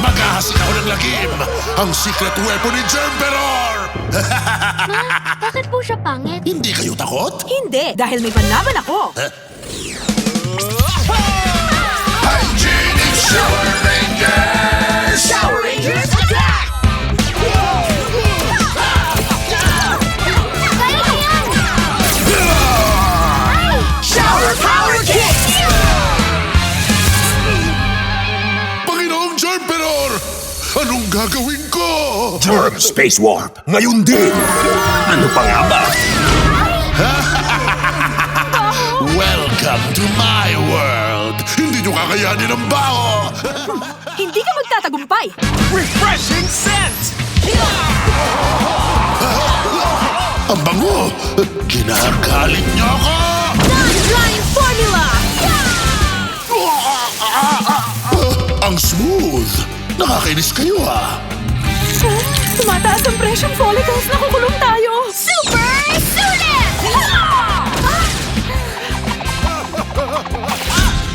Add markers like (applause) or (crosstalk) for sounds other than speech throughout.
Sumasingaw ng lagim! Ang secret weapon ni Jemperor! Bakit po siya pangit? Hindi kayo takot? Hindi, dahil may panlaban ako. Hygienic Panginoong Jemperor! Anong gagawin ko? Germ Space Warp, ngayon din! Ano pa nga ba? (laughs) Welcome to my world! Hindi nyo kakayanin ang baho! Hindi ka magtatagumpay! Refreshing scent! Ang bango! Kinakalit niyo ako! Non-drying formula! Nakakainis kayo ah! Oh, tumataas ang presyong follicles. Nakukulong tayo. Super Sulit!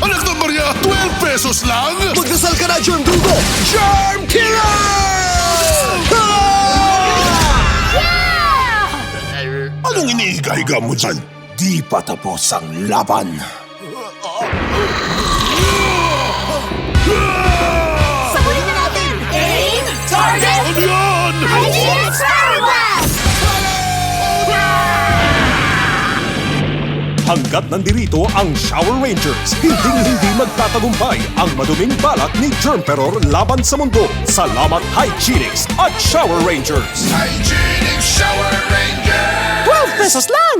(laughs) Anak ng Maria, 12 pesos lang! Magdasal ka na, Germ Dugo! Germ Anong iniiga-higa mo dyan? Di pa tapos ang laban. Ano yan? Power Blast! Hanggat nandirito ang Shower Rangers, hinding-hindi magtatagumpay ang maduming balak ni Germperor laban sa mundo. Salamat Hygienics at Shower Rangers! Hygienic Shower Ranger! 12 pesos lang!